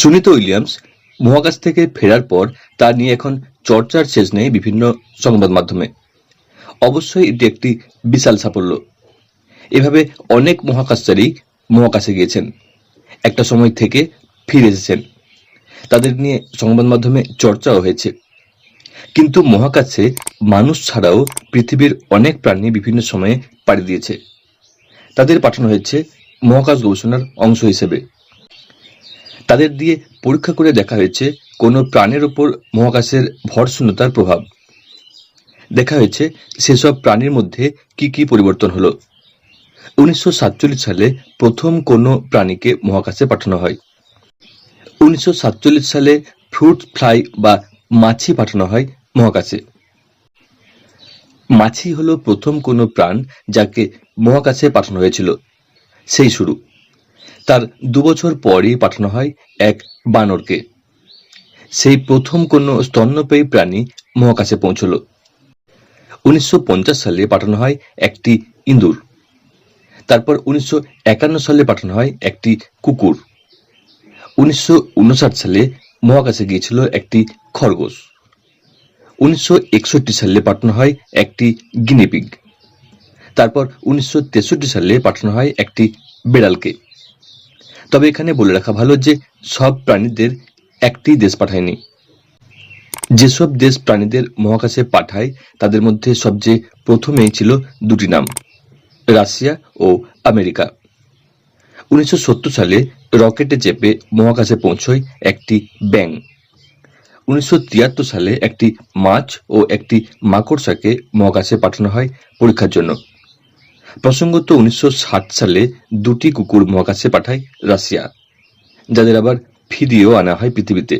Sunita Williams মহাকাশ থেকে ফেরার পর তা নিয়ে এখন চর্চার শেষ নেই বিভিন্ন সংবাদ মাধ্যমে। অবশ্যই এটি একটি বিশাল সাফল্য। এভাবে অনেক মহাকাশচারী মহাকাশে গিয়েছেন। একটা সময় থেকে ফিরে এসেছেন। তাদের নিয়ে সংবাদ মাধ্যমে চর্চাও হয়েছে। কিন্তু মহাকাশে মানুষ ছাড়াও পৃথিবীর অনেক প্রাণী বিভিন্ন সময়ে পাড়ি দিয়েছে। তাদের পাঠানো হয়েছে মহাকাশ গবেষণার অংশ হিসেবে। তাদের দিয়ে পরীক্ষা করে দেখা হয়েছে কোনো প্রাণের ওপর মহাকাশের ভরশূন্যতার প্রভাব। দেখা হয়েছে সেসব প্রাণীর মধ্যে কি কি পরিবর্তন হলো। উনিশশো সাতচল্লিশ সালে প্রথম কোনো প্রাণীকে মহাকাশে পাঠানো হয়। উনিশশো সাতচল্লিশ সালে ফ্রুট ফ্লাই বা মাছি পাঠানো হয় মহাকাশে। মাছি হলো প্রথম কোনো প্রাণ যাকে মহাকাশে পাঠানো হয়েছিল। সেই শুরু। তার দুবছর পরই পাঠানো হয় এক বানরকে। সেই প্রথম কোনো স্তন্যপায়ী প্রাণী মহাকাশে পৌঁছলো। উনিশশো সালে পাঠানো হয় একটি ইঁদুর। তারপর উনিশশো একান্ন সালে পাঠানো হয় একটি কুকুর। উনিশশো উনষাট সালে মহাকাশে গিয়েছিল একটি খরগোশ। উনিশশো একষট্টি সালে পাঠানো হয় একটি গিনিপিগ। তারপর উনিশশো তেষট্টি সালে পাঠানো হয় একটি বেড়ালকে। তবে এখানে বলে রাখা ভালো যে সব প্রাণীদের একটি দেশ পাঠায়নি। যেসব দেশ প্রাণীদের মহাকাশে পাঠায়, তাদের মধ্যে সবচেয়ে প্রথমেই ছিল দুটি নাম, রাশিয়া ও আমেরিকা। উনিশশো সত্তর সালে রকেটে চেপে মহাকাশে পৌঁছয় একটি ব্যাং উনিশশো তিয়াত্তর সালে একটি মাছ ও একটি মাকড়সাকে মহাকাশে পাঠানো হয় পরীক্ষার জন্য। প্রসঙ্গত উনিশশো ষাট সালে দুটি কুকুর মহাকাশে পাঠায় রাশিয়া, যাদের আবার ফিরিয়েও আনা হয় পৃথিবীতে।